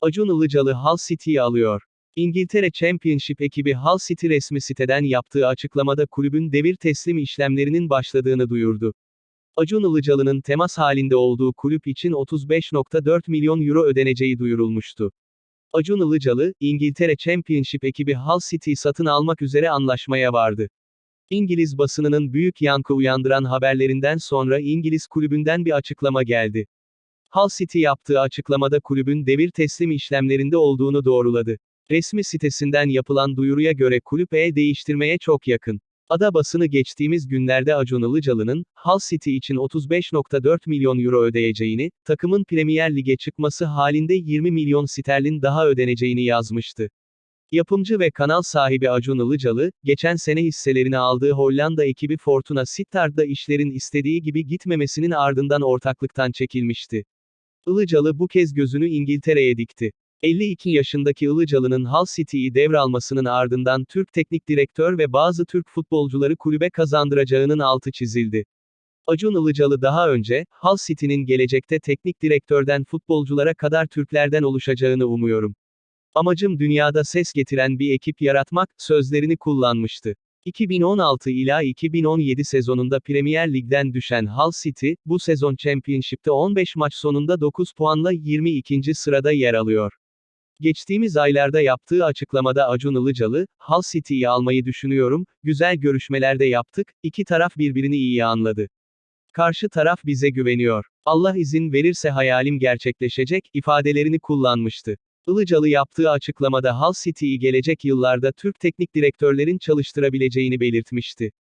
Acun Ilıcalı Hull City'yi alıyor. İngiltere Championship ekibi Hull City resmi siteden yaptığı açıklamada kulübün devir teslim işlemlerinin başladığını duyurdu. Acun Ilıcalı'nın temas halinde olduğu kulüp için 35.4 milyon euro ödeneceği duyurulmuştu. Acun Ilıcalı, İngiltere Championship ekibi Hull City'yi satın almak üzere anlaşmaya vardı. İngiliz basınının büyük yankı uyandıran haberlerinden sonra İngiliz kulübünden bir açıklama geldi. Hull City yaptığı açıklamada kulübün devir teslim işlemlerinde olduğunu doğruladı. Resmi sitesinden yapılan duyuruya göre kulüp E değiştirmeye çok yakın. Ada basını geçtiğimiz günlerde Acun Ilıcalı'nın, Hull City için 35.4 milyon euro ödeyeceğini, takımın Premier Lig'e çıkması halinde 20 milyon sterlin daha ödeneceğini yazmıştı. Yapımcı ve kanal sahibi Acun Ilıcalı, geçen sene hisselerini aldığı Hollanda ekibi Fortuna Sittard'da işlerin istediği gibi gitmemesinin ardından ortaklıktan çekilmişti. Ilıcalı bu kez gözünü İngiltere'ye dikti. 52 yaşındaki Ilıcalı'nın Hull City'yi devralmasının ardından Türk teknik direktör ve bazı Türk futbolcuları kulübe kazandıracağının altı çizildi. Acun Ilıcalı daha önce, Hull City'nin gelecekte teknik direktörden futbolculara kadar Türklerden oluşacağını umuyorum. Amacım dünyada ses getiren bir ekip yaratmak, sözlerini kullanmıştı. 2016 ila 2017 sezonunda Premier Lig'den düşen Hull City, bu sezon Championship'te 15 maç sonunda 9 puanla 22. sırada yer alıyor. Geçtiğimiz aylarda yaptığı açıklamada Acun Ilıcalı, Hull City'yi almayı düşünüyorum, güzel görüşmelerde yaptık, iki taraf birbirini iyi anladı. Karşı taraf bize güveniyor. Allah izin verirse hayalim gerçekleşecek, ifadelerini kullanmıştı. Ilıcalı yaptığı açıklamada Hull City'yi gelecek yıllarda Türk teknik direktörlerin çalıştırabileceğini belirtmişti.